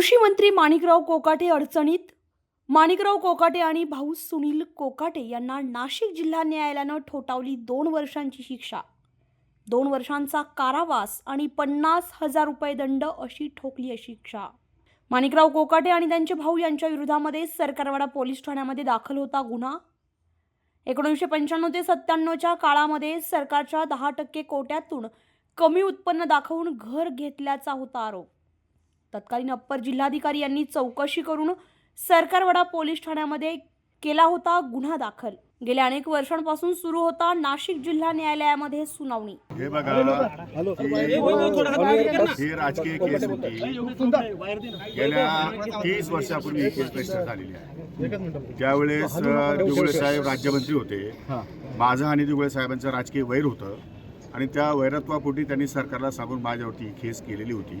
कृषी मंत्री माणिकराव कोकाटे अडचणीत. माणिकराव कोकाटे आणि भाऊ सुनील कोकाटे यांना नाशिक जिल्हा न्यायालयानं ठोठावली दोन वर्षांची शिक्षा. दोन वर्षांचा कारावास आणि पन्नास हजार रुपये दंड अशी ठोकली शिक्षा. माणिकराव कोकाटे आणि त्यांचे भाऊ यांच्या विरोधामध्ये सरकारवाडा पोलीस ठाण्यामध्ये दाखल होता गुन्हा. एकोणीसशे पंच्याण्णव ते सत्त्याण्णवच्या काळामध्ये सरकारच्या दहा टक्के कोट्यातून कमी उत्पन्न दाखवून घर घेतल्याचा होता आरोप. तत्कालीन अप्पर जिल्हाधिकारी यांनी चौकशी करून सरकारवाडा पोलीस ठाण्यामध्ये केला होता गुन्हा दाखल. गेल्या अनेक वर्षांपासून सुरू होता नाशिक जिल्हा न्यायालयामध्ये सुनावणी. हे बघा ही राजकीय केस होती. गेल्या तीस वर्षापूर्वी ही केस रजिस्टर झालेली आहे. त्यावेळेस दिगुळे साहेब राज्यमंत्री होते. माझं आणि दिगुळे साहेबांचं राजकीय वैर होतं. आणि त्या वैरत्वापोटी त्यांनी सरकारला सांगून माझ्यावरती ही केस केलेली होती.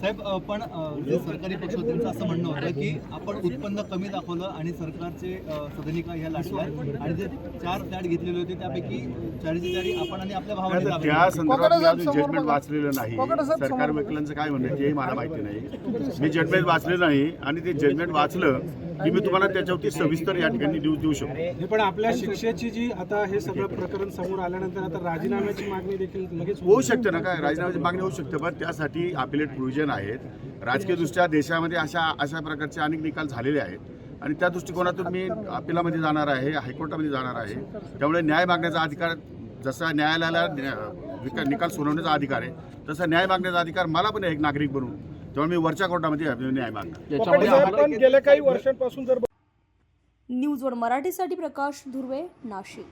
साहेब पण जे सरकारी पक्ष होते त्यांचं असं म्हणणं होतं की आपण उत्पन्न कमी दाखवलं आणि सरकारचे सदनिका ह्या लागल्या आणि जे चार फ्लॅट घेतलेले होते त्यापैकी चारची चारी आपण आणि आपल्या भावाने त्या संदर्भात मी जजमेंट वाचलेलं नाही. सरकार वकिलांचं काय म्हणणं आहे तेही मला माहिती नाही. मी जजमेंट वाचलेलं नाही आणि ते जजमेंट वाचलं की मी तुम्हाला त्याच्यावरती सविस्तर या ठिकाणी देऊ देऊ शकतो. हे पण आपल्या शिक्षेची जी आता हे सगळं प्रकरण समोर आल्यानंतर आता राजीनाम्याची मागणी देखील लगेच होऊ शकते ना काय? राजीनाम्याची मागणी होऊ शकते पण त्यासाठी अपिलेट प्रोव्हिजन आहेत. राजकीयदृष्ट्या देशामध्ये अशा अशा प्रकारचे अनेक निकाल झालेले आहेत. आणि त्या दृष्टिकोनातून मी अपिलामध्ये जाणार आहे हायकोर्टामध्ये जाणार आहे. त्यामुळे न्याय मागण्याचा अधिकार जसा न्यायालयाला निकाल सोडवण्याचा अधिकार आहे तसा न्याय मागण्याचा अधिकार मला पण आहे एक नागरिक बनून त्यामुळे मी वरच्या कोर्टामध्ये न्याय मागणार. गेल्या काही वर्षांपासून जर न्यूजवर मराठीसाठी प्रकाश धुर्वे नाशिक.